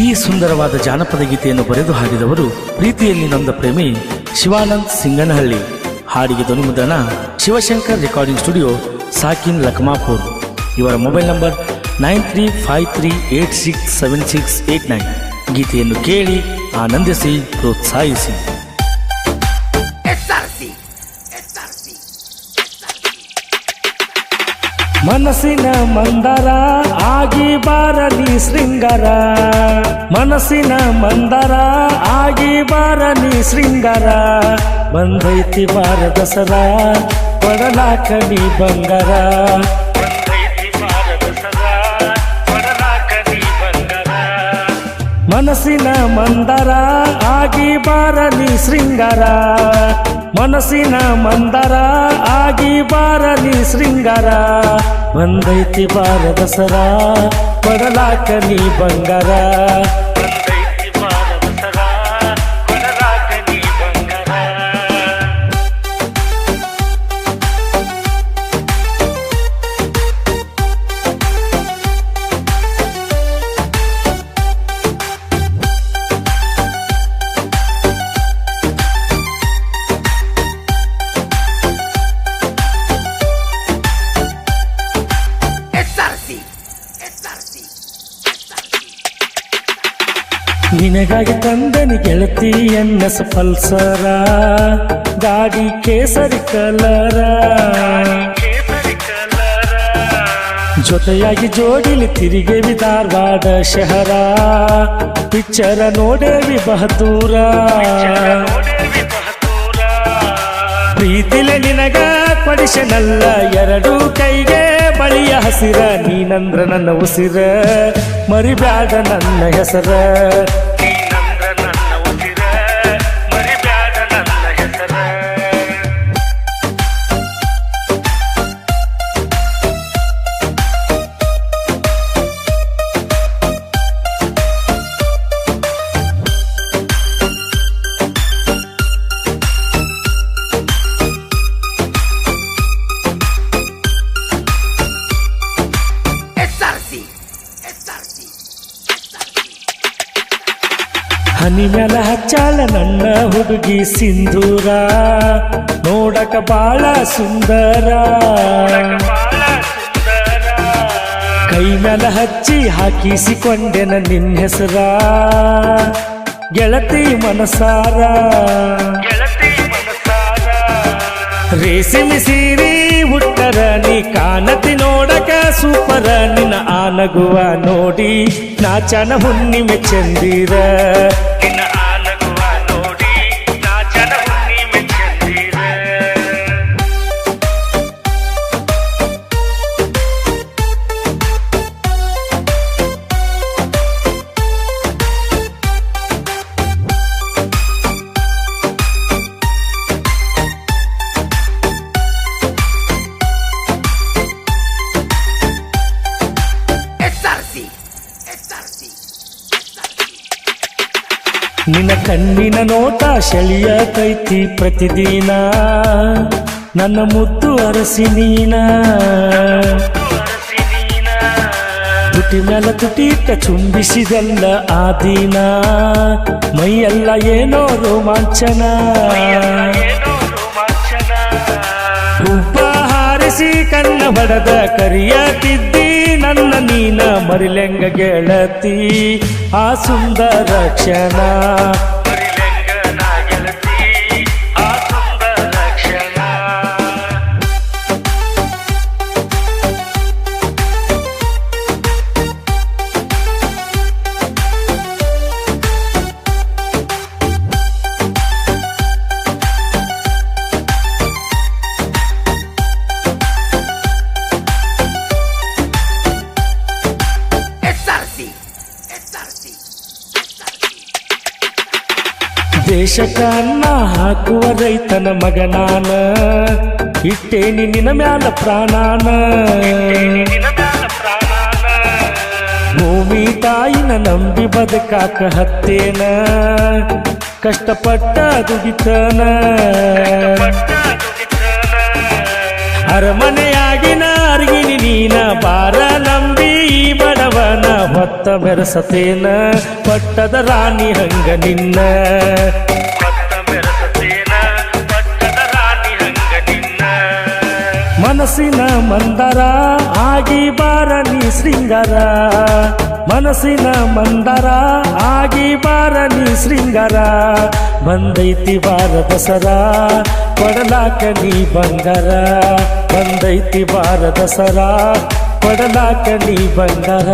ಈ ಸುಂದರವಾದ ಜಾನಪದ ಗೀತೆಯನ್ನು ಬರೆದು ಹಾಡಿದವರು ಪ್ರೀತಿಯಲ್ಲಿ ನೊಂದ ಪ್ರೇಮಿ ಶಿವಾನಂದ್ ಸಿಂಗನಹಳ್ಳಿ. ಹಾಡಿಗೆ ಧ್ವನಿಮುದ್ರಣ ಶಿವಶಂಕರ್ ರೆಕಾರ್ಡಿಂಗ್ ಸ್ಟುಡಿಯೋ ಸಾಕಿನ್ ಲಕ್ಮಾಪುರ್. ಇವರ mobile number nine three five three eight six seven six eight nine. ಗೀತೆಯನ್ನು ಕೇಳಿ ಆನಂದಿಸಿ ಪ್ರೋತ್ಸಾಹಿಸಿ. ಮನಸ್ಸಿನ ಮಂದರ ಆಗಿ ಬಾರಲಿ ಶೃಂಗಾರ. ಮನಸ್ಸಿನ ಮಂದರ ಆಗಿ ಶೃಂಗಾರ. ಬಾರ ನೀ ಬಂಗಾರ. ಬಂದೈತಿ ಬಾರ ದಸರಾ ಕೊಡಲಾಕ ನೀ ಬಂಗಾರ. ಮನಸ್ಸಿನ ಮಂದರ ಆಗಿ ನೀ ಶೃಂಗಾರ. ಮನಸ್ಸಿನ ಮಂದರ ಆಗಿ ಬಾರಲಿ ಶೃಂಗಾರ. ಬಂದೈತಿ ಬಾರ ದಸರಾ ಬಡಲಾಕ ನೀ ಬಂಗಾರ. ತಂದನಿ ಗೆಳತಿ ಎನ್ನಸ ಪಲ್ಸರ ಗಾಡಿ ಕೇಸರಿ ಕಲರ. ಜೊತೆಯಾಗಿ ಜೋಡಿಲಿ ತಿರುಗೇವಿ ಧಾರವಾಡ ಶಹರ. ಪಿಕ್ಚರ ನೋಡೇವಿ ಬಹದೂರ ಪ್ರೀತಿಲೆ ನಿನಗ ಕೊಡಿಸನಲ್ಲ ಎರಡು ಕೈಗೆ ಬಳಿಯ ಹಸಿರ. ನೀನಂದ್ರ ನನ್ನ ಉಸಿರ, ಮರಿಬ್ಯಾಡ ನನ್ನ ಹೆಸರ. ಹನಿ ಮ್ಯಾಲ ಹಚ್ಚಾಳ ನನ್ನ ಹುಡುಗಿ ಸಿಂಧೂರ. ನೋಡಕ ಬಾಳ ಸುಂದರ. ಕೈ ಮ್ಯಾಲ ಹಚ್ಚಿ ಹಾಕಿಸಿಕೊಂಡೆನ ನಿನ್ನ ಹೆಸರ. ಗೆಳತಿ ಮನಸಾರ. ರೇಸಿಮಿ ಸೀರಿ ಹುಟ್ಟರ ನೀ ಕಾಣತಿ ನೋಡ ಆನಗುವ ನೋಡಿ ನಾಚನ ಹುಣ್ಣಿಮೆ ಚಂದಿರ. ನಿನ್ನ ಕಣ್ಣಿನ ನೋಟ ಕೈತಿ ಪ್ರತಿದಿನ. ನನ್ನ ಮುತ್ತು ಅರಸಿ ನೀನ. ತುಟಿ ಮೇಲ ತುಟೀತ ಚುಂಬಿಸಿದಲ್ಲ ಆ ದಿನ. ಮೈಯೆಲ್ಲ ಏನೋ ರೋಮಾಂಚನ. ಹಾರಿಸಿ ಕಣ್ಣ ಬಡದ ಕರಿಯತಿದ್ದಿ ನನ್ನ ನೀನ ಮರಿಲೆಂಗ ಗೆಳತಿ. ಆ ಸುಂದರ ಕ್ಷಣ ದೇಶಕ್ಕ ಹಾಕುವ ರೈತನ ಮಗನಾನ ಇಟ್ಟೇನಿ ನಿನ್ನ ಮ್ಯಾಲ ಪ್ರಾಣಾನ. ಭೂಮಿ ತಾಯಿನ ನಂಬಿ ಬದುಕಾಕ ಹತ್ತೇನ. ಕಷ್ಟಪಟ್ಟ ದುಡಿತನ. ಮೆರಸತೇನ ಪಟ್ಟದ ರಾಣಿ ಹಂಗ ನಿನ್ನ. ಮನಸ್ಸಿನ ಮಂದರ, ಆಗಿ ಬಾರನಿ ಶೃಂಗಾರ. ಮನಸ್ಸಿನ ಮಂದರ, ಆಗಿ ಬಾರನಿ ಶೃಂಗಾರ. ಬಂದೈತಿ ಬಾರ ದಸರಾ, ಕೊಡಲಾಕ ನೀ ಬಂಗಾರ. ಬಂದೈತಿ ಬಾರ ದಸರಾ ಕೊಡಲಾಕ ನೀ ಬಂಗಾರ